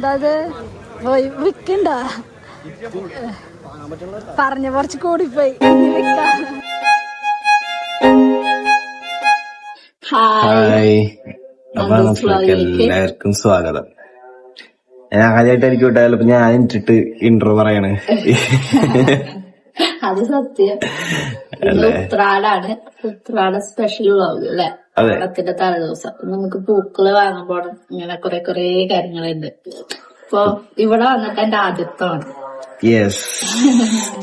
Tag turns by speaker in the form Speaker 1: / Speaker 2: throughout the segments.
Speaker 1: എന്താ വിൽക്കണ്ട പറഞ്ഞ കുറച്ച് കൂടിപ്പോയി. ഹായ്.
Speaker 2: ഹായ് അപ്പൊ നമുക്ക് എല്ലാവർക്കും സ്വാഗതം. ഞാൻ ആദ്യമായിട്ട് എനിക്ക് ഇപ്പൊ ഞാൻ ഇട്ടിട്ട് ഇന്റർവ്യൂ പറയാണ്.
Speaker 1: അത് സത്യം. ഉത്രാടാണ്. ഉത്രാട സ്പെഷ്യൽ വ്ളോഗ് അല്ലെ?
Speaker 2: അതെ.
Speaker 1: ഓണത്തിന്റെ തലേദിവസം നമുക്ക് പൂക്കൾ വാങ്ങാൻ പോണം ഇങ്ങനെ കുറെ കുറെ കാര്യങ്ങളുണ്ട്. അപ്പൊ ഇവിടെ വന്നിട്ട് എന്റെ ആദ്യത്താണ്.
Speaker 2: യെസ്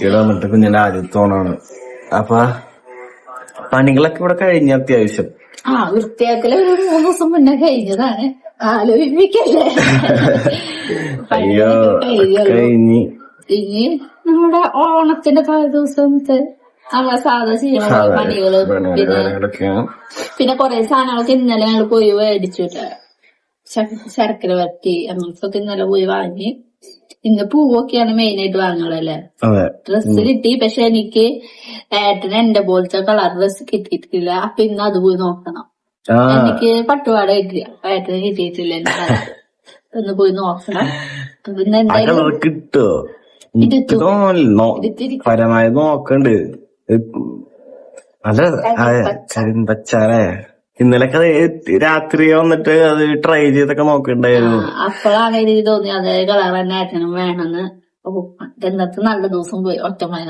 Speaker 2: ഇവിടെ വന്നിട്ട് കുഞ്ഞിന്റെ ആദ്യത്തെ ഓണാണ് അപ്പൊ പണികളൊക്കെ ഇവിടെ കഴിഞ്ഞ അത്യാവശ്യം.
Speaker 1: ആ വൃത്തിയാക്കൽ ഒരു മൂന്ന് ദിവസം മുന്നേ കഴിഞ്ഞതാണ്. ആലോചിപ്പിക്കല്ലേ?
Speaker 2: അയ്യോ. കഴിഞ്ഞ്.
Speaker 1: ഇനി നമ്മുടെ ഓണത്തിന്റെ തലേദിവസത്തെ നമ്മളെ സാധാ പണികൾ പിന്നെ പിന്നെ കൊറേ സാധനങ്ങളൊക്കെ ഇന്നലെ ഞങ്ങൾ പോയി മേടിച്ചിട്ട് ശർക്കര വരട്ടി അങ്ങനത്തൊക്കെ ഇന്നലെ പോയി വാങ്ങി. ഇന്ന് പൂവൊക്കെയാണ് മെയിൻ ആയിട്ട്
Speaker 2: വാങ്ങണല്ലേ
Speaker 1: ഡ്രസ്സ് കിട്ടി. പക്ഷെ എനിക്ക് ഏട്ടന് എന്റെ പോലത്തെ കളർ ഡ്രസ്സ് കിട്ടിയിട്ടില്ല. അപ്പൊ ഇന്ന് അത് പോയി നോക്കണം. എനിക്ക് പട്ടുപാട കിട്ടില്ല ഏട്ടന് കിട്ടിയിട്ടില്ല ഒന്ന് പോയി നോക്കണം.
Speaker 2: പിന്നെ കിട്ടോ. പരമായി നോക്കണ്ട്. അല്ല കരിമ്പച്ചാലേ ഇന്നലൊക്കെ അത് രാത്രി വന്നിട്ട് അത് ട്രൈ ചെയ്തൊക്കെ നോക്കണ്ടായിരുന്നു.
Speaker 1: അപ്പോഴാണ് എനിക്ക് തോന്നി അതേ കളർ തന്നെ ഏട്ടനും വേണമെന്ന്. എന്നത്തെ നല്ല ദിവസം പോയി ഒറ്റമന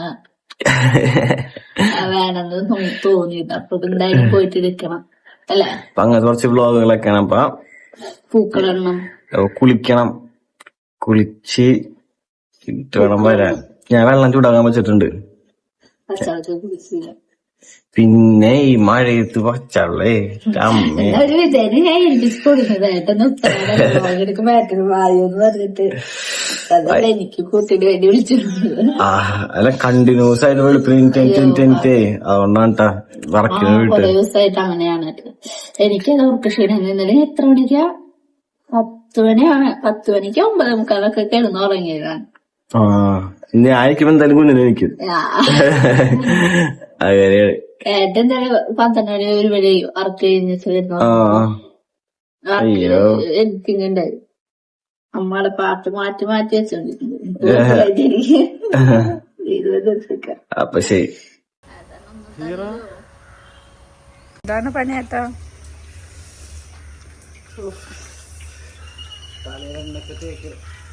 Speaker 1: വേണമെന്ന് തോന്നി അപ്പൊ എന്തായാലും പോയിട്ട് ഇരിക്കണം അല്ലെ?
Speaker 2: അപ്പൊ അങ്ങനത്തെ കുറച്ച് വ്ളോഗുകളൊക്കെയാണ് അപ്പൊ
Speaker 1: പൂക്കളെണ്ണം
Speaker 2: കുളിക്കണം. കുളിച്ച് വേണം വരാൻ. ഞാൻ വെള്ളം ചൂടാക്കാൻ വെച്ചിട്ടുണ്ട്. പിന്നെ ഈ മഴയത്ത് പച്ചള്ളേ അമ്മേ. അല്ല കണ്ടിന്യൂസ് ആയിട്ട് വെളുപ്പിന് എനിക്ക് അതുകൊണ്ടാണ് വറക്കിന് വീട്ട്
Speaker 1: ദിവസമായിട്ട് അങ്ങനെയാണ്. എനിക്ക് ക്ഷീണം ഇന്നലെ എത്ര മണിക്കാ? പത്ത് മണിയാണ്. പത്ത് മണിക്ക് ഒമ്പത് മുക്കാലൊക്കെ കിടന്ന് ഉറങ്ങിയതാണ്
Speaker 2: ആ ഇനി ആയിരിക്കും എന്തായാലും കുഞ്ഞിനെ എനിക്കും. അങ്ങനെയാണ്
Speaker 1: ഏട്ടൻ എന്തായാലും പന്ത്രണ്ട് മണി ഒരു മണി വർക്ക് കഴിഞ്ഞിട്ട് വരുന്നു
Speaker 2: അയ്യോ.
Speaker 1: എഡിറ്റിംഗ് ഉണ്ടായി അമ്മയുടെ പാട്ട് മാറ്റി മാറ്റി വെച്ചോണ്ടിരിക്കുന്നു.
Speaker 2: അപ്പൊ ശരി.
Speaker 1: ഇതാണ് പണിയേട്ടോ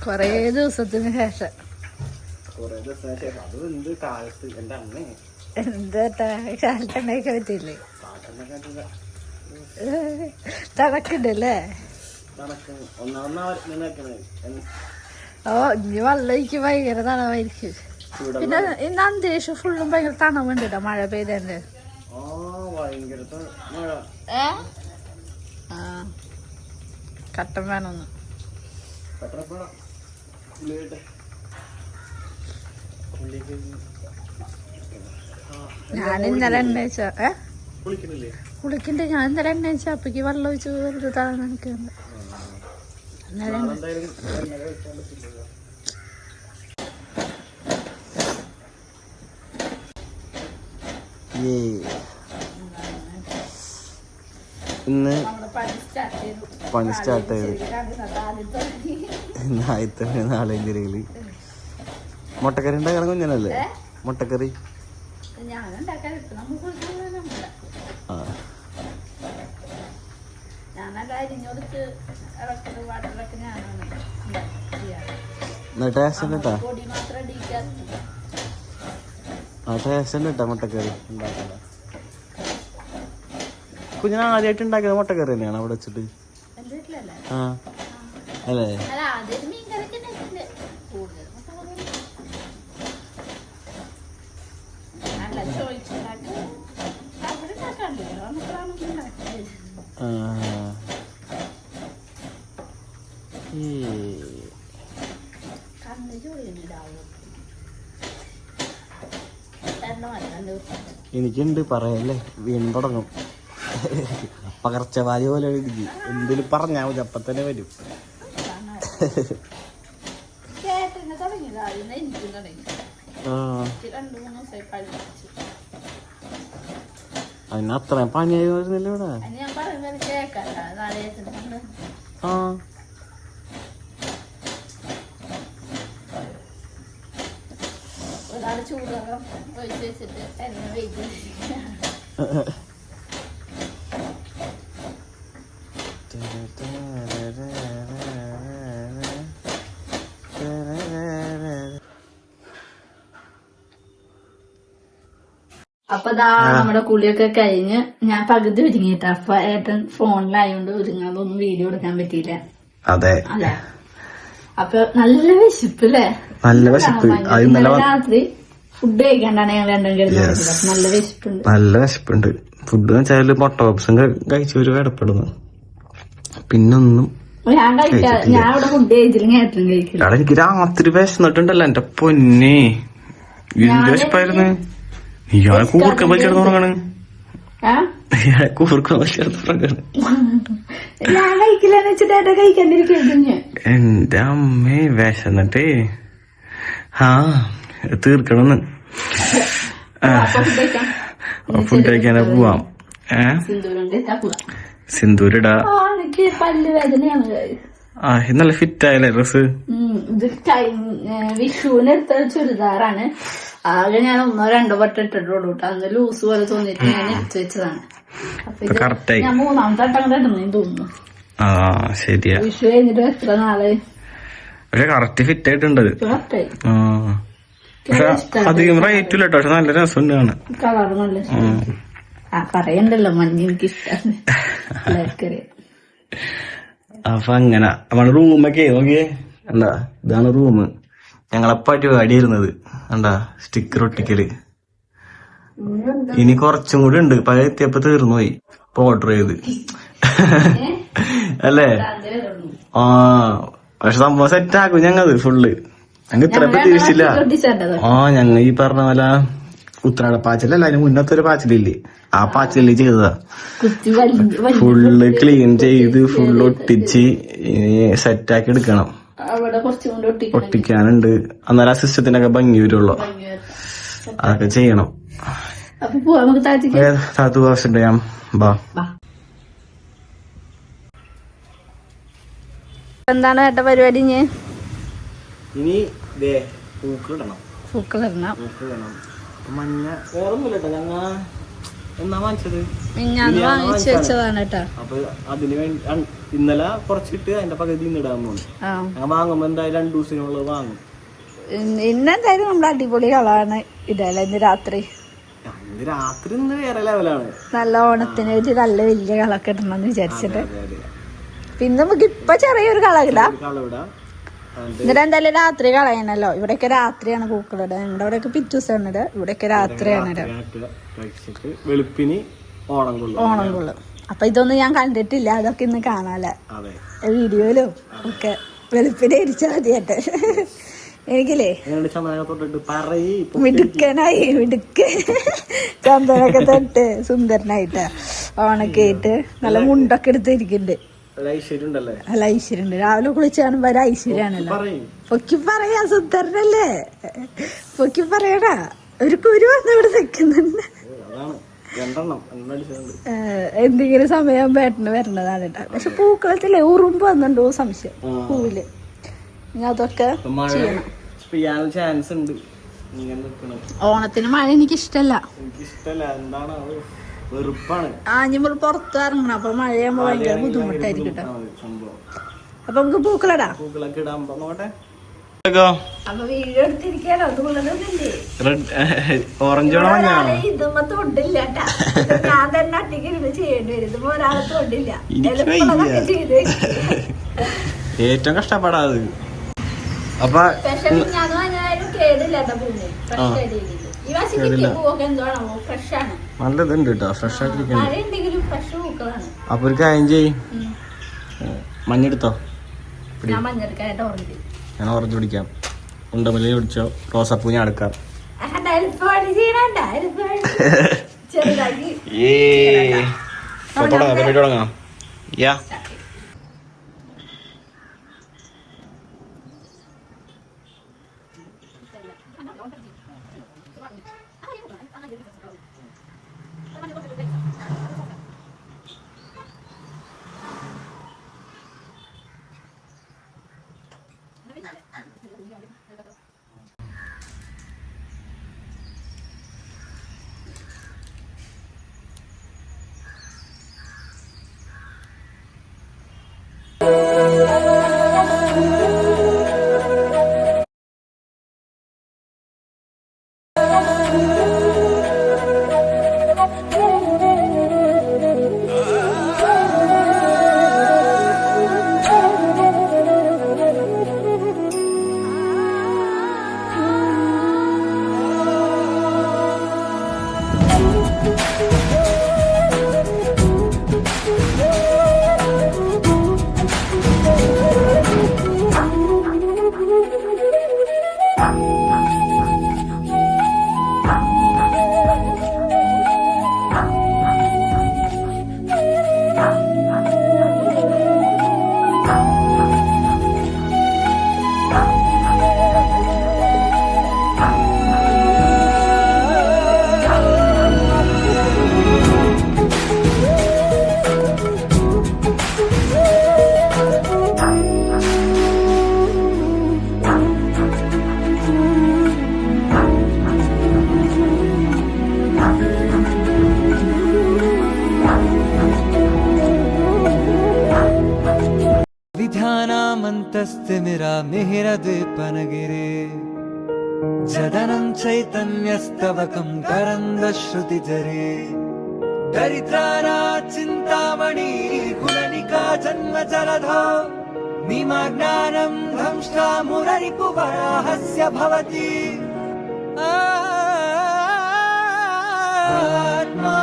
Speaker 1: കൊറേ ദിവസത്തിന് ശേഷം. എന്താ കാലത്ത്? ഉണ്ടാക്കാൻ പറ്റില്ലേ തണക്കുണ്ടല്ലേ? ഓ ഇനി വെള്ളം എനിക്ക് ഭയങ്കര തണവായിരിക്കും. പിന്നെ ഇന്ന് അന്തരീക്ഷം ഫുള്ളും ഭയങ്കര തണവുണ്ട് കേട്ടോ മഴ. പെയ്തതിന്റെ ഏ കട്ടൻ വേണമെന്ന് ഞാൻ ഇന്നലെ എണ്ണ വെച്ച ഏ? കുളിക്കണ്ട് ഞാൻ ഇന്നലെ എണ്ണ വെച്ച അപ്പക്ക് വെള്ളം ഒഴിച്ച് വെറുതെ എനിക്ക്
Speaker 2: ഇന്ന്
Speaker 1: പണി സ്റ്റാർട്ട് ചെയ്തു
Speaker 2: ആദ്യത്തെ നാളെ എന്തിരയിൽ മുട്ടക്കറി ഉണ്ടാക്കണം കുഞ്ഞനല്ലേ മുട്ടക്കറി ആ. ടേസ്റ്റ് കേട്ടാ ആ ടേസ്റ്റ് കേട്ടാ മുട്ടക്കറി? ഉണ്ടാക്കണ്ട. കുഞ്ഞിന് ആദ്യമായിട്ട് ഉണ്ടാക്കിയത് മുട്ടക്കറി തന്നെയാണ് അവിടെ വെച്ചിട്ട്. ആ. അല്ലേ? എനിക്കുണ്ട് പറയല്ലേ? വീണ്ടും തുടങ്ങും. പകർച്ചവാദി പോലെ ഇടുക്കി എന്തിലും പറഞ്ഞാൽ മതി അപ്പം തന്നെ വരും. അതിന് പണിയായി വരുന്നില്ല ഇവിടെ? ആ.
Speaker 1: ചൂടാകാം വെച്ചിട്ട് വെയിറ്റ് അപ്പൊ ദാ നമ്മുടെ കുളിയൊക്കെ കഴിഞ്ഞ് ഞാൻ പകുതി ഒരുങ്ങിട്ട അപ്പൊ ഏട്ടൻ ഫോണിലായോണ്ട് ഒരുങ്ങാതൊന്നും വീഡിയോ എടുക്കാൻ പറ്റിയില്ല.
Speaker 2: അതെ.
Speaker 1: അപ്പൊ നല്ല വിശപ്പ് അല്ലേ
Speaker 2: നല്ല വിശപ്പ്.
Speaker 1: രാത്രി ഫുഡ് കഴിക്കാണ്ടാണ് ഞങ്ങൾ രണ്ടും നല്ല വിശപ്പുണ്ട്.
Speaker 2: നല്ല വിശപ്പുണ്ട്. ഫുഡ് എന്ന് വെച്ചാൽ മുട്ട പപ്സും കഴിച്ചു ഒരു കിടപ്പെടുന്നു പിന്നൊന്നും എനിക്ക് രാത്രി വിശന്നിട്ടുണ്ടല്ലോ എന്റെ പൊന്നെ. എന്ത് വിശപ്പായിരുന്നു? ഇയാളെ കൂർക്കം വലിച്ചെടുത്ത് തുടങ്ങണ്
Speaker 1: ആ?
Speaker 2: ഇയാളെ കൂർക്കം വലിച്ചെടുത്ത് തുടങ്ങണ്
Speaker 1: ഞാൻ കഴിക്കില്ലെന്ന് വെച്ചിട്ട് ഏട്ടൻ കഴിക്കാണ്ടിരിക്കുന്നു
Speaker 2: എന്റെ അമ്മേ വിശന്നിട്ടേ. ആ തീർക്കണമെന്ന് ഫുഡ് കഴിക്കാനെ പോവാം. സിന്ദൂരിടാ.
Speaker 1: ആ
Speaker 2: നല്ല ഫിറ്റ് ആയല്ലേ ഡ്രസ്
Speaker 1: ഉം, ഇത് ടൈം വിഷുവിന് എടുത്ത ചുരിദാറാണ്. ആകെ ഞാൻ ഒന്നോ രണ്ടോ വട്ടം ഇട്ടിട്ടുള്ളൂ കേട്ടോ അന്ന് ലൂസ് പോലെ തോന്നിട്ട് ഞാൻ എടുത്തു വെച്ചതാണ്. അപ്പൊ ഇത് ഞാൻ മൂന്നാമത്തെ വട്ടം കൂടെ ഇടുന്നു തോന്നുന്നു.
Speaker 2: ആ ശരിയാ.
Speaker 1: വിഷു കഴിഞ്ഞിട്ട് എത്ര നാൾ?
Speaker 2: പക്ഷെ കറക്റ്റ് ഫിറ്റ് ആയിട്ടുണ്ട് പക്ഷെ അധികം റേറ്റ് ഇല്ല പക്ഷെ നല്ല രസമുണ്ട് കാണാൻ
Speaker 1: പറയണ്ടല്ലോ മഞ്ഞ എനിക്ക് ഇഷ്ടമാണ്
Speaker 2: അപ്പൊ അങ്ങനെ. നമ്മുടെ റൂമൊക്കെ നോക്കിയേ. എന്താ? ഇതാണ് റൂം ഞങ്ങളെ പരിപാടി ഇരുന്നത് എന്താ സ്റ്റിക്കർ ഒട്ടിക്കൽ. ഇനി കുറച്ചും കൂടി ഉണ്ട്. പഴയ എത്തിയപ്പോ തീർന്നു പോയി ഇപ്പൊ ഓർഡർ ചെയ്ത്. അല്ലേ? ആ പക്ഷെ സംഭവം സെറ്റ് ആക്കും ഞങ്ങത് ഫുള്ള് ഞങ്ങൾ ഇത്ര പ്രതീക്ഷിച്ചില്ല ആ ഞങ്ങൾ ഈ പറഞ്ഞ പോലെ ഉത്രാട പാച്ചിലല്ല അതിന് മുന്നത്തെ ഒരു പാച്ചിലില്ലേ? ആ പാച്ചിലല്ലേ ചെയ്തതാ. ഫുള്ള് ക്ലീൻ ചെയ്ത് ഫുള്ള് ഒട്ടിച്ച് സെറ്റാക്കി എടുക്കണം.
Speaker 1: അവിടെ കുറച്ചും
Speaker 2: ഒട്ടിക്കാനുണ്ട്. അന്നേരം ആ സിസ്റ്റത്തിനൊക്കെ ഭംഗി വരുള്ളൂ. അതൊക്കെ ചെയ്യണം.
Speaker 1: അപ്പൊ പോവാ നമുക്ക് താഴ്ത്തിക്ക്
Speaker 2: താത്തു ആവശ്യമുണ്ട് ഞാൻ ബാ.
Speaker 1: എന്താണ് ഏട്ട പരിപാടി ഇനി?
Speaker 2: ഇനി പൂക്കളിടണം
Speaker 1: പൂക്കളിടണം
Speaker 2: പൂക്കളിടണം മഞ്ഞ വേറൊന്നുമില്ല കേട്ടോ ഞങ്ങ എന്നാ വാങ്ങിച്ചത്?
Speaker 1: വാങ്ങിച്ചു വെച്ചതാണ് കേട്ടാ.
Speaker 2: അപ്പൊ അതിന് വേണ്ടി ഇന്നലെ കുറച്ചിട്ട് അതിന്റെ പകുതി ഇന്ന് ഇടാൻ പോകുന്നു ഞാൻ വാങ്ങുമ്പോ എന്തായാലും രണ്ടു ദിവസത്തിനുള്ളത് വാങ്ങും.
Speaker 1: ഇന്ന് ഇന്നെന്തായാലും നമ്മുടെ അടിപൊളി കളറാണ് ഇതല്ല ഇന്ന് രാത്രി.
Speaker 2: ഇന്ന് രാത്രി ഇന്ന് വേറെ ലെവലാണ്.
Speaker 1: നല്ല ഓണത്തിന് ഒരു നല്ല വലിയ കളൊക്കെ ഇടണമെന്ന് വിചാരിച്ചിട്ട്. പിന്നെ നമുക്ക് ഇപ്പൊ ചെറിയൊരു കളറിടാം
Speaker 2: കളവിട
Speaker 1: എന്തായാലും രാത്രി കളയണല്ലോ. ഇവിടെയൊക്കെ രാത്രിയാണ് പൂക്കളുടെ ഞങ്ങളുടെ ഇവിടെയൊക്കെ പിറ്റൂസാണ് ഇടുക ഇവിടെയൊക്കെ രാത്രിയാണ്
Speaker 2: വെളുപ്പിന് ഓണം കൊള്ളും.
Speaker 1: അപ്പൊ ഇതൊന്നും ഞാൻ കണ്ടിട്ടില്ല. അതൊക്കെ ഇന്ന് കാണാല്ലേ? വീഡിയോയിലും ഒക്കെ വെളുപ്പിനെ ഇരിച്ചാൽ മതിയായിട്ട് എനിക്കില്ലേ? മിടുക്കനായി മിടുക്ക്. ചന്ദനൊക്കെ തൊട്ട് സുന്ദരനായിട്ട്. ഓണൊക്കെ ആയിട്ട് നല്ല മുണ്ടൊക്കെ എടുത്തിരിക്കുന്നുണ്ട്.
Speaker 2: ഉണ്ടല്ലേ
Speaker 1: ഐശ്വര്യണ്ട്. രാവിലെ കുളിച്ചാണ് വരെ ഐശ്വര്യാണല്ലോ
Speaker 2: പറയും.
Speaker 1: പൊക്കി പറയാ സുന്ദരനല്ലേ? പൊക്കി പറയടാ. ഒരു കുരു വന്ന് ഇവിടെ നിൽക്കുന്നുണ്ട് എന്തെങ്കിലും സമയം വേട്ടന് വരണതാണ് കേട്ടോ. പക്ഷെ പൂക്കളത്തിലെ ഉറുമ്പ് വന്നുണ്ടോ സംശയം. പൂവിൽ. അതൊക്കെ
Speaker 2: ചാൻസ് ഉണ്ട്.
Speaker 1: ഓണത്തിന് മഴ എനിക്ക് ഇഷ്ടല്ല
Speaker 2: എനിക്ക് ഇഷ്ടല്ല എന്താണ് വെറുപ്പാണ്.
Speaker 1: ആഞ്ഞുമ്പോൾ പുറത്ത് ഇറങ്ങണം. അപ്പൊ മഴയാകുമ്പോ ഭയങ്കര ബുദ്ധിമുട്ടായിരിക്കും കേട്ടോ.
Speaker 2: ആ,
Speaker 1: അപ്പൊ നമുക്ക് പൂക്കളടാ.
Speaker 2: പൂക്കളൊക്കെ ഇടാൻ നോട്ടെ
Speaker 1: വീഡിയോ എടുത്തിരിക്കാനോ തുള്ളതൊന്നുമില്ലേ
Speaker 2: റെഡ് ഓറഞ്ച് ഏറ്റവും കഷ്ടപ്പെടാത് അപ്പൊ
Speaker 1: കേടില്ല.
Speaker 2: നല്ലതുണ്ട് കേട്ടോ ഫ്രഷ് ആയിട്ടിരിക്കുന്നു. അപ്പൊ ഒരു കാര്യം ചെയ്യും. മഞ്ഞെടുത്തോ?
Speaker 1: ഞാൻ
Speaker 2: ഓറഞ്ച് പിടിക്കാം. ഉണ്ടമല്ലി പിടിച്ചോ? റോസപ്പൂ ഞാൻ എടുക്കാം. ഏ പരിപാടി തുടങ്ങാം യാ
Speaker 3: शान्तस्तिमिरामिहिरद्विपनगिरे जदनं चैतन्यस्तवकं करन्दश्रुतिजरे दरिद्राणा चिन्तामणि कुलनिका जन्म जलधो निमज्ञानं ध्वंष्टा मुररिपुवराहस्य भवति। आत्मा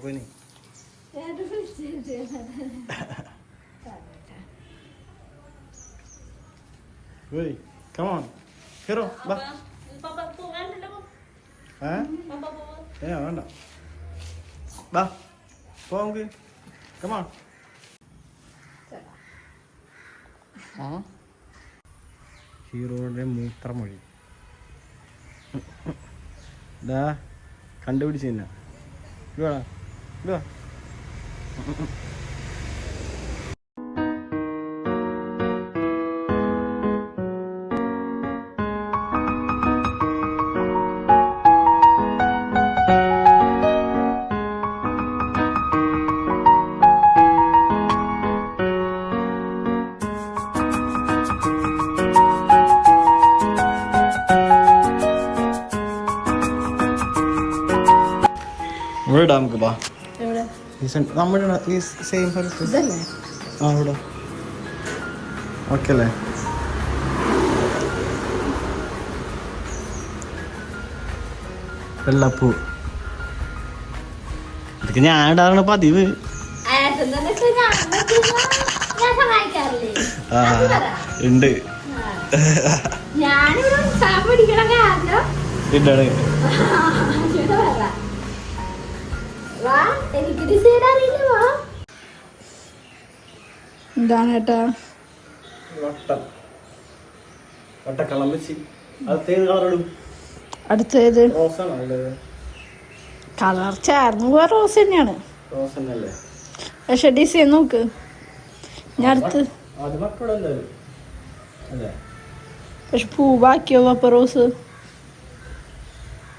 Speaker 2: പൊക്കുനി Woi, come on. Hero, ബാ. ഏ? ഏ, വേണ്ട. ബാ. പോ നമുക്ക്. Come on. ആ? ഹീറോയുടെ മൂത്രമൊഴി ഇതാ കണ്ടുപിടിച്ച് തന്നെ ഇതുവാ 네. നമ്മുടെ ഈ സെയിം
Speaker 1: ഇതല്ലേ?
Speaker 2: ആ ഇവിടെ. ഓക്കെ അല്ലേ വെള്ളപ്പൂ. ഇതൊക്കെ ഞാൻ ഇടാറാണ് പതിവ്. ആ ഉണ്ട്. ഇടാണ്.
Speaker 1: വാ എന്താണ് ഏട്ടാ?
Speaker 2: വട്ടം. വട്ടക്കള്ളം വെച്ച് അത് ഏത് കളറിടും?
Speaker 1: അടുത്തേത്? കളർ ചേർന്ന് റോസ് തന്നെയാണ്.
Speaker 2: റോസ് തന്നെയല്ലേ?
Speaker 1: പക്ഷെ ഡിസൈൻ നോക്ക്. ഞാൻ അടുത്ത്
Speaker 2: അത് മക്കളല്ലേ അല്ലേ?
Speaker 1: പക്ഷെ പൂ ബാക്കിയോ അപ്പൊ റോസ്.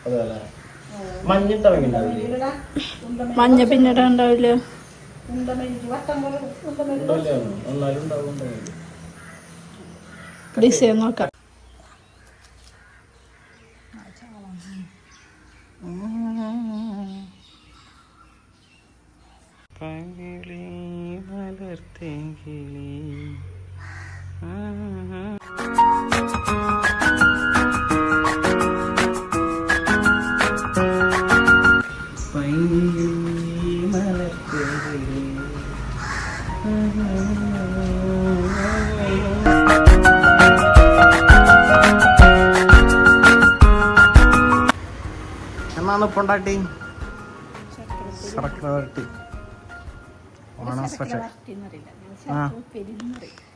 Speaker 2: അതെ അല്ലേ? മഞ്ഞിട്ട
Speaker 1: മഞ്ഞ പിന്നിട ഉണ്ടാവില്ല? ഡിസൈൻ നോക്കാം.
Speaker 2: സ്പെഷ്യൽ ആ.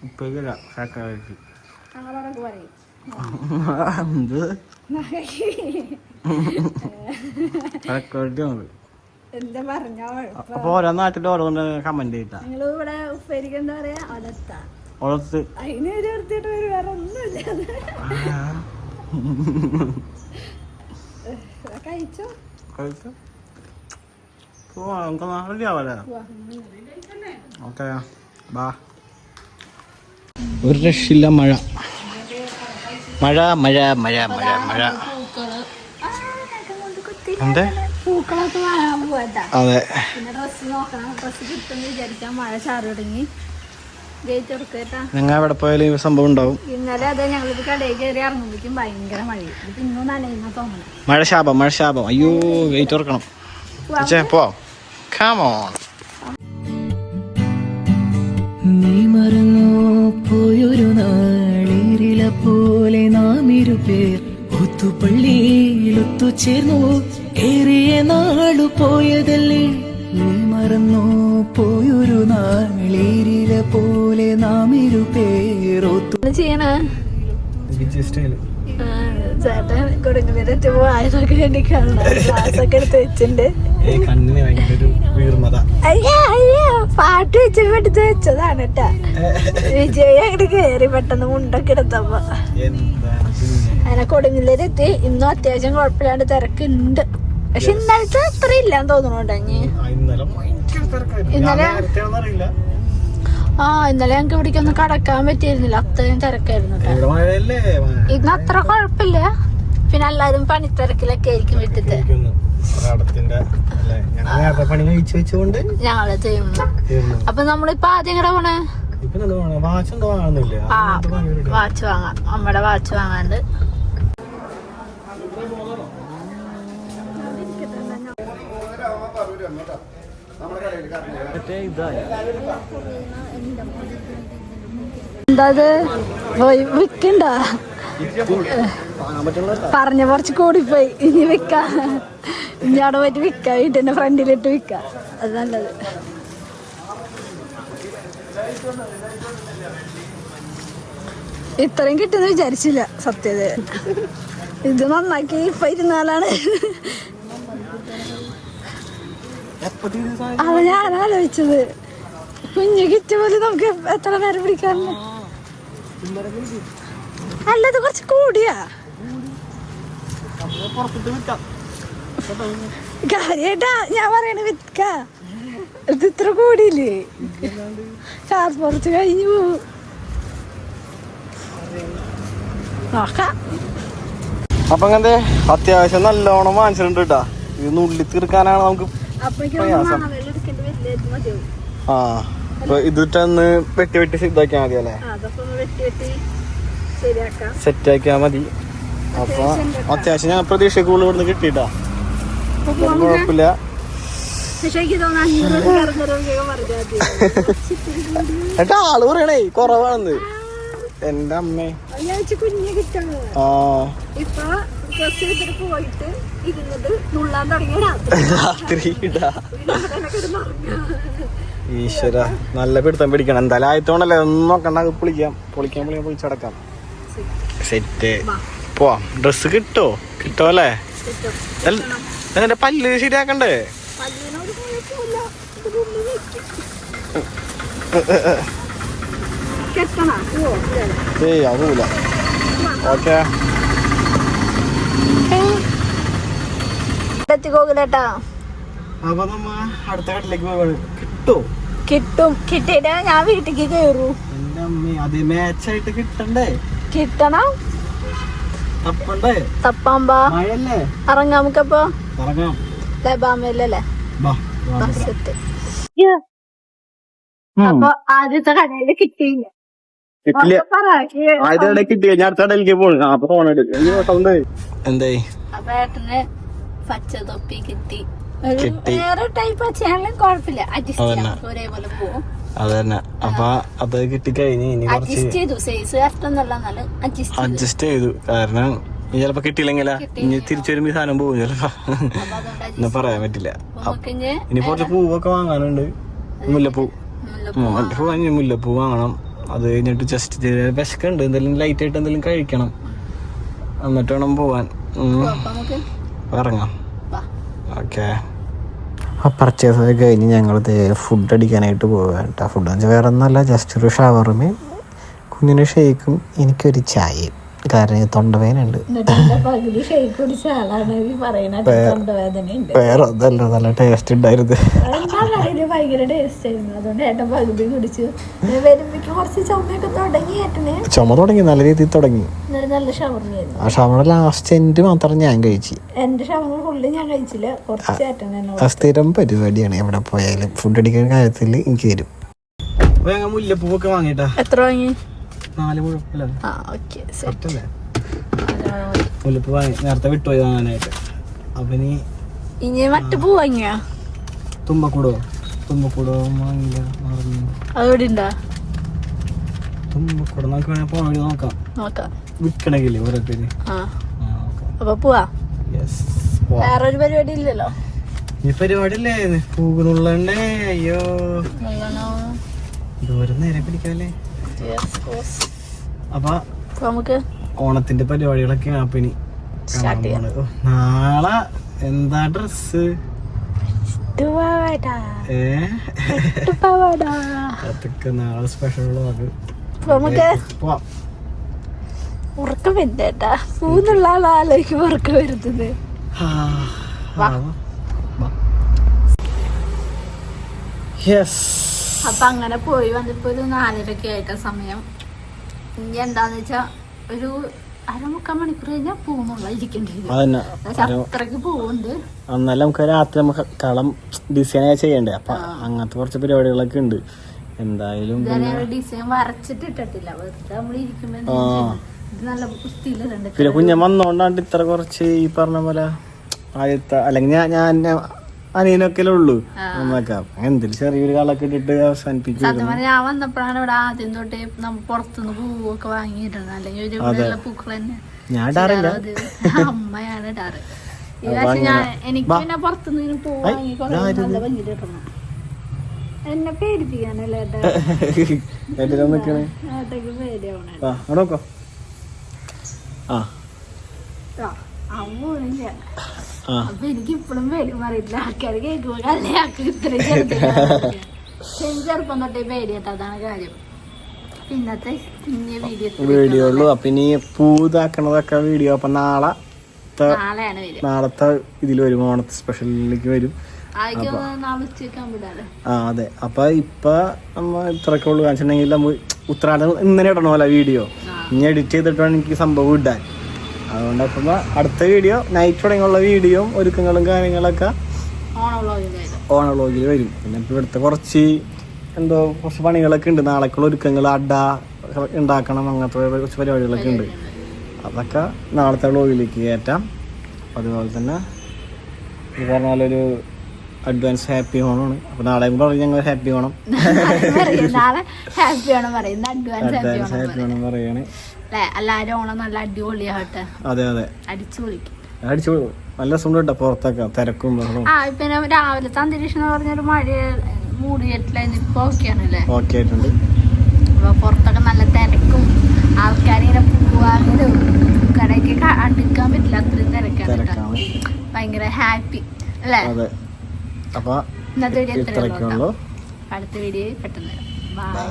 Speaker 2: ഉപ്പേക്കല്ല ശർക്കര വരട്ടി എന്ത് ശർക്കര വരട്ടിയാണത്
Speaker 1: എന്താ? പറഞ്ഞോ
Speaker 2: അപ്പൊ ഓരോ ഓരോന്ന് കമന്റ്
Speaker 1: ഇവിടെ ഉപ്പേരിക്ക് എന്താ പറയാ? കഴിച്ചോ?
Speaker 2: കഴിച്ചു? പോവാ നമുക്ക് റെഡി ആവല്ലേ ഓക്കെ ബാ. ഒരു രക്ഷില്ല മഴ. മഴ മഴ മഴ മഴ മഴ. എന്തേ?
Speaker 1: പൂക്കളൊക്കെ വാങ്ങാൻ പോയതാ.
Speaker 2: അതെ.
Speaker 1: പിന്നെ ഡ്രസ്സ് നോക്കണം. ഡ്രസ്സ് മഴ ചാറി തുടങ്ങി. ഗേറ്റ് തുറക്കേട്ടാ
Speaker 2: നിങ്ങൾ എവിടെ പോയാലും ഈ സംഭവം ഉണ്ടാവും.
Speaker 1: ഇന്നലെ അതെ ഞങ്ങളിത് കടയിൽ കയറി ഇറങ്ങുമ്പോഴേക്കും ഭയങ്കര മഴ ഇത് ഇന്നും നനയുന്ന തോന്നണം.
Speaker 2: മഴ ശാപം മഴ ശാപം. അയ്യോ വെയിറ്റ് തുറക്കണം പോവാം. പോ കാമോൺ
Speaker 3: ഇരുപേർ ഒത്തുപള്ളിയിൽ ഒത്തുചേർന്നു ഏറിയ നാളു പോയതല്ലേ? നീ മറന്നു? പോയൊരു നാളിരില പോലെ നാം
Speaker 1: ആ, ചേട്ടൻ കൊടുങ്ങലിട്ട് പോയതൊക്കെ വേണ്ടി കാണണം ക്ലാസ് ഒക്കെ എടുത്ത് വെച്ചിട്ടുണ്ട്.
Speaker 2: കണ്ണിന് ഭയങ്കര ഒരു വീർമത.
Speaker 1: അയ്യാ അയ്യാ പാട്ട് വെച്ച് എടുത്ത് വെച്ചതാണ് കേട്ടാ. വിജയ് അങ്ങോട്ട് കേറി പെട്ടെന്ന് മുണ്ടൊക്കെ എടുത്തപ്പോ. അങ്ങനെ കൊടുങ്ങില്ലെത്തി ഇന്നും അത്യാവശ്യം കുഴപ്പമില്ലാണ്ട് തിരക്കുണ്ട്. പക്ഷെ ഇന്നലത്തെ അത്ര ഇല്ലാന്ന് തോന്നുന്നുണ്ട് ഇനി.
Speaker 2: ഇന്നലെ
Speaker 1: ആ ഇന്നലെ ഞങ്ങക്ക് ഇവിടേക്ക് ഒന്ന് കടക്കാൻ പറ്റിയിരുന്നില്ല. അത്രയും തിരക്കായിരുന്നു ഇന്ന് അത്ര കുഴപ്പമില്ല. പിന്നെ എല്ലാരും പണിത്തിരക്കിലൊക്കെ ആയിരിക്കും വീട്ടിൽ
Speaker 2: ഇരിക്കുന്നു. ഒരടത്തിന്റെ അല്ലേ? ഞങ്ങൾ നേരത്തെ പണി കഴിച്ചു വെച്ചുകൊണ്ട്
Speaker 1: ഞങ്ങൾ ചെയ്യുന്നു
Speaker 2: തീർന്നു.
Speaker 1: അപ്പൊ നമ്മളിപ്പോ ആദ്യം കൂടെ പോണേ?
Speaker 2: ഇപ്പൊ വേണം വാച്ച് എന്തോ വാങ്ങുന്നില്ലേ?
Speaker 1: ആ
Speaker 2: അതിനകത്ത് പണി എടുക്കാം.
Speaker 1: വാച്ച് വാങ്ങാം. അമ്മയുടെ വാച്ച് വാങ്ങാണ്ട് എന്താ പോയി വിക്കണ്ട? പറഞ്ഞ കുറച്ച് കൂടിപ്പോയി. ഇനി വിക്ക. ഇനി പോയിട്ട് വിക്ക വീട്ടിന്റെ ഫ്രണ്ടിലിട്ട് വിൽക്ക. അത് നല്ലത്. ഇത്രയും കിട്ടുമെന്ന് വിചാരിച്ചില്ല സത്യത. ഇത് നന്നാക്കി ഇപ്പൊ ഇരുന്നാലാണ്. അത് ഞാൻ ആലോചിച്ചത്. കുഞ്ഞു കിറ്റ് പോലെ നമുക്ക് എത്ര നേരം പിടിക്കാറുണ്ട് അല്ലത് കുറച്ച് കൂടിയാ.
Speaker 2: വിൽക്കാം.
Speaker 1: കാര്യായിട്ടാ ഞാൻ പറയണ വിൽക്ക ഇത് ഇത്ര കൂടിയില്ലേ? ചാർജ് പുറത്ത് കഴിഞ്ഞു. പോവും. നോക്കാം.
Speaker 2: അപ്പൊ അങ്ങനത്തെ അത്യാവശ്യം നല്ലോണം വാങ്ങിച്ചിട്ടുണ്ട് കേട്ടാ. ഇത് നുള്ളി തീർക്കാനാണ് നമുക്ക് പ്രയാസം. ആ അപ്പൊ ഇതിട്ടൊന്ന് വെട്ടി വെട്ടി ഇതാക്കിയാ മതി അല്ലേ? സെറ്റ് ആക്കിയാ മതി. അപ്പൊ അത്യാവശ്യം ഞാൻ പ്രതീക്ഷ കൂടുതൽ ഇവിടുന്ന് കിട്ടിട്ടാ കുഴപ്പമില്ല. ഏട്ടാ ആൾ പറയണേ കൊറവാണെന്ന്. എന്റെ അമ്മേ. ആ.
Speaker 1: രാത്രി.
Speaker 2: ഈശ്വര നല്ല പിടുത്തം പിടിക്കണം. എന്തായാലും ആയത്തോണ്ടല്ലേ ഒന്നും നോക്കണ്ട പൊളിക്കാം. പൊളിക്കാൻ പൊളിക്കാൻ പൊളിച്ചടക്കാം സെറ്റ് പോവാം. ഡ്രസ് കിട്ടോ? കിട്ടോ അല്ലേ
Speaker 1: കിട്ടും.
Speaker 2: പല്ല് ശരിയാക്കണ്ടേ. ഏയ് അതുമില്ല. ഓക്കെ. അടുത്ത കട്ടിലേക്ക് പോവാണ്. കിട്ടോ
Speaker 1: കിട്ടും. കിട്ടിയിട്ട് ഞാൻ വീട്ടിലേക്ക് കയറൂ
Speaker 2: എന്റെ അമ്മ അത് മാച്ചായിട്ട് കിട്ടണ്ടേ?
Speaker 1: കിട്ടണം.
Speaker 2: തപ്പണ്ടേ?
Speaker 1: തപ്പാമ്പാ
Speaker 2: മഴയല്ലേ?
Speaker 1: ഇറങ്ങാം നമുക്കപ്പോ. അപ്പൊ ആദ്യത്തെ കടയിൽ കിട്ടിയില്ല?
Speaker 2: ആദ്യത്തെ കിട്ടിയ ഞാൻ അടുത്ത കടയിലേക്ക് പോകണം അപ്പൊ ഫോൺ എടുക്കും. സൗണ്ട് എന്തായി?
Speaker 1: അപ്പൊ ഏട്ടന് പച്ച തൊപ്പി കിട്ടി. വേറെ ടൈപ്പ് പച്ചയാണെങ്കിലും കുഴപ്പമില്ല. അഡ്ജസ്റ്റ്
Speaker 2: അതന്നെ.
Speaker 1: ചെയ്യാം ഒരേപോലെ പോകും
Speaker 2: അത് തന്നെ അപ്പൊ അത് കിട്ടിക്കഴിഞ്ഞ് ഇനി
Speaker 1: അഡ്ജസ്റ്റ് ചെയ്തു. സൈസ് അഡ്ജസ്റ്റ് ചെയ്തു.
Speaker 2: കാരണം ചിലപ്പോ കിട്ടിയില്ലെങ്കിലാ? ഇനി തിരിച്ചു വരുമ്പോ സാധനം പോകും ചിലപ്പോ. എന്നാ പറയാൻ പറ്റില്ല.
Speaker 1: നമുക്ക് ഇനി
Speaker 2: കുറച്ച് പൂവൊക്കെ വാങ്ങാനുണ്ട്. മുല്ലപ്പൂ.
Speaker 1: മുല്ലപ്പൂ.
Speaker 2: വാങ്ങി മുല്ലപ്പൂ വാങ്ങണം. അത് കഴിഞ്ഞിട്ട് ജസ്റ്റ് വിശക്കുണ്ട്. എന്തെങ്കിലും ലൈറ്റ് ആയിട്ട് എന്തെങ്കിലും കഴിക്കണം. എന്നിട്ട് വേണം പോവാൻ. ഇറങ്ങാം. ഓക്കെ. ആ പർച്ചേസ് ഒക്കെ കഴിഞ്ഞ് ഞങ്ങൾ ഫുഡ് അടിക്കാനായിട്ട് പോവുക കേട്ടോ ഫുഡ് വെച്ചാൽ വേറെ ഒന്നല്ല ജസ്റ്റ് ഒരു ഷവർമയും കുഞ്ഞിന് ഷേക്കും എനിക്കൊരു ചായയും. കാരണം
Speaker 1: പറയുന്ന തൊണ്ടവേദനയുണ്ട്.
Speaker 2: വേറെ ഒന്നല്ല നല്ല ടേസ്റ്റ് ഉണ്ടായിരുന്നു. ചുമ തുടങ്ങി നല്ല രീതിയിൽ തുടങ്ങി. ആ ഷവറ ലാസ്റ്റ് എൻഡ് മാത്രം ഞാൻ കഴിച്ചു. സ്ഥിരം പരിപാടിയാണ് എവിടെ പോയാലും. ഫുഡ് അടിക്കുന്ന കാര്യത്തിൽ എനിക്ക് തരും. മുല്ലപ്പൂവൊക്കെ വാങ്ങിട്ടാ.
Speaker 1: എത്ര വാങ്ങി?
Speaker 2: നാല് അല്ലേ?
Speaker 1: ആ ഓക്കെ
Speaker 2: കറക്റ്റല്ലേ മുല്ലപ്പൂ വാങ്ങി നേരത്തെ വിട്ടുപോയി വാങ്ങാനായിട്ട് അപ്പൊ ഇനി
Speaker 1: മറ്റു പൂ വാങ്ങിയാ?
Speaker 2: തുമ്പക്കൂടോ? തുമ്പക്കൂടോ വാങ്ങില്ല മറന്നു.
Speaker 1: അതോടെ ഉണ്ടാ?
Speaker 2: തുമ്പക്കൂടോ നമുക്ക് വേണേ പോണ വഴി നോക്കാം.
Speaker 1: നോക്കാം.
Speaker 2: വിൽക്കണമെങ്കിലേ ഓരോ പേര്
Speaker 1: അപ്പൊ പോവാ?
Speaker 2: യെസ്
Speaker 1: വേറൊരു പരിപാടി ഇല്ലല്ലോ?
Speaker 2: ഈ പരിപാടി പരിപാടിയല്ലേ പൂകുന്നുള്ളണ്ടേ അയ്യോ. ദൂരം നേരെ പിടിക്കാല്ലേ. അപ്പൊ
Speaker 1: നമുക്ക്
Speaker 2: ഓണത്തിന്റെ പരിപാടികളൊക്കെ അപ്പൊ ഇനി
Speaker 1: സ്റ്റാർട്ട് ചെയ്യാം.
Speaker 2: നാളെ എന്താ ഡ്രസ് അതൊക്കെ നാളെ സ്പെഷ്യൽ വ്ളോഗ്
Speaker 1: നമുക്ക്
Speaker 2: പോവാം.
Speaker 1: ഉറക്കം വരുന്നേട്ടാ. മൂന്നുള്ള ആളാലോചിക്കും ഉറക്കം വരുന്നത്. വാ.
Speaker 2: യെസ്
Speaker 1: അപ്പൊ അങ്ങനെ പോയി വന്നപ്പോ ഒരു നാലരക്കെ ആയിട്ട സമയം. ഇനി എന്താന്ന് വെച്ചാ ഒരു അരമുക്കാൽ മണിക്കൂർ കഴിഞ്ഞാൽ പോകുന്നുള്ള
Speaker 2: ഇരിക്കേണ്ടി
Speaker 1: വരും അത്രയ്ക്ക്
Speaker 2: എന്നാലും നമുക്ക് രാത്രി നമുക്ക് കളം ഡിസൈൻ ചെയ്യണ്ടേ? അപ്പൊ അങ്ങനത്തെ കുറച്ച് പരിപാടികളൊക്കെ ഉണ്ട്. എന്തായാലും
Speaker 1: ഡിസൈൻ വരച്ചിട്ട് ഇട്ടിട്ടില്ല വെറുതെ നമ്മൾ
Speaker 2: പിന്നെ കുഞ്ഞൻ വന്നോണ്ടാണ്ട് ഇത്ര കുറച്ച് ഈ പറഞ്ഞ പോലെ ആദ്യത്തെ അല്ലെങ്കിൽ ഞാൻ ഞാൻ അനിയനൊക്കെ ഉള്ളൂ. നമ്മക്ക് എന്തൊരു ചെറിയൊരു കളൊക്കെ ഇട്ടിട്ട് അവസാനിപ്പിക്കും
Speaker 1: സത്യം പറഞ്ഞാൽ ഞാൻ വന്നപ്പോഴാണ് ഇവിടെ ആദ്യം തൊട്ടേ പുറത്തുനിന്ന് പൂവൊക്കെ വാങ്ങിയിട്ടുണ്ട് അല്ലെങ്കിൽ ഒരു ഇവിടെയുള്ള പൂക്കൾ തന്നെ
Speaker 2: ഞാൻ ഇടാറില്ല.
Speaker 1: അമ്മയാണ് ഇടാറ്. ഈ പ്രാവശ്യം ഞാൻ എനിക്ക് പിന്നെ പുറത്തുനിന്ന് ഇങ്ങനെ പൂ വാങ്ങി കുറെ നല്ല ഭംഗിയിട്ട് ഇടണം. എന്നെ പേടിപ്പിക്കാനല്ലേ പേടിയാവണേ.
Speaker 2: നോക്കോ. ആ.
Speaker 1: അപ്പൊ എനിക്ക് ഇപ്പോഴും പേടി മാറിയിട്ടില്ല ആൾക്കാർ കേൾക്കുമ്പോ കല്യാക്ക് ഇത്രയും ചെറുപ്പം ചെറുപ്പം തൊട്ടേ പേടിയട്ടോ അതാണ് കാര്യം. പിന്നത്തെ വീഡിയോ
Speaker 2: ഉള്ളൂ അപ്പൊ ഇനി പൂതാക്കണതൊക്കെ വീഡിയോ അപ്പൊ നാളെ നാളത്തെ ഇതിൽ വരും. ഓണത്തെ സ്പെഷ്യലിലേക്ക് വരും. ആ അതെ. അപ്പൊ ഇപ്പൊ നമ്മ ഇത്രയൊക്കെ ഉള്ളു. കാണിച്ചിട്ടുണ്ടെങ്കിൽ നമ്മ ഉത്തരാടം ഇന്നലെ ഇടണമല്ലോ വീഡിയോ ഇനി എഡിറ്റ് ചെയ്തിട്ട് വേണം എനിക്ക് സംഭവം ഇടാൻ. അതുകൊണ്ട് അപ്പം അടുത്ത വീഡിയോ നൈറ്റ് തുടങ്ങിയുള്ള വീഡിയോയും ഒരുക്കങ്ങളും കാര്യങ്ങളൊക്കെ
Speaker 1: ഓണം
Speaker 2: വ്ളോഗിൽ വരും. പിന്നെ ഇപ്പൊ ഇവിടുത്തെ കുറച്ച് എന്തോ കുറച്ച് പണികളൊക്കെ ഉണ്ട്. നാളേക്കുള്ള ഒരുക്കങ്ങൾ അഡ ഉണ്ടാക്കണം അങ്ങനത്തെ കുറച്ച് പരിപാടികളൊക്കെ ഉണ്ട്. അതൊക്കെ നാളത്തെ വ്ളോഗിലേക്ക് കയറ്റാം. അതുപോലെ തന്നെ ഇത് പറഞ്ഞാലൊരു ഒരു അഡ്വാൻസ് ഹാപ്പി ഓണമാണ് അപ്പൊ നാളെ പറയും ഞങ്ങൾ happy Onam
Speaker 1: advance happy Onam
Speaker 2: പറയാണ്.
Speaker 1: അല്ലെ? എല്ലാരും ഓണം നല്ല അടിപൊളിയാവട്ടെ
Speaker 2: അതെ അതെ.
Speaker 1: അടിച്ചു പൊളിക്കും.
Speaker 2: അടിച്ചു നല്ല രസം കേട്ടോ പുറത്തൊക്കെ തിരക്കും ബഹളവും.
Speaker 1: ആ പിന്നെ രാവിലത്തെ അന്തരീക്ഷം എന്ന് പറഞ്ഞൊരു മഴ മൂടിയിട്ടില്ലായിരുന്നു ഇപ്പൊ ഓക്കെയാണല്ലേ
Speaker 2: ഓക്കെ ആയിട്ടുണ്ട്.
Speaker 1: അപ്പൊ പുറത്തൊക്കെ നല്ല തിരക്കും. ആൾക്കാരിങ്ങനെ പോവാനും കടയ്ക്ക് അടുക്കാൻ പറ്റില്ല അത്രയും തിരക്കാണ് കേട്ടോ.
Speaker 2: തിരക്കാണ്.
Speaker 1: ഭയങ്കര ഹാപ്പി അല്ലേ?
Speaker 2: അതെ. അപ്പൊ
Speaker 1: ഇന്നത്തെ വീഡിയോ
Speaker 2: ഇത്രയൊക്കെ
Speaker 1: എത്രയുള്ളൂ
Speaker 2: ഉള്ളൂ.
Speaker 1: അടുത്ത വീഡിയോ പെട്ടെന്ന്
Speaker 2: ബൈ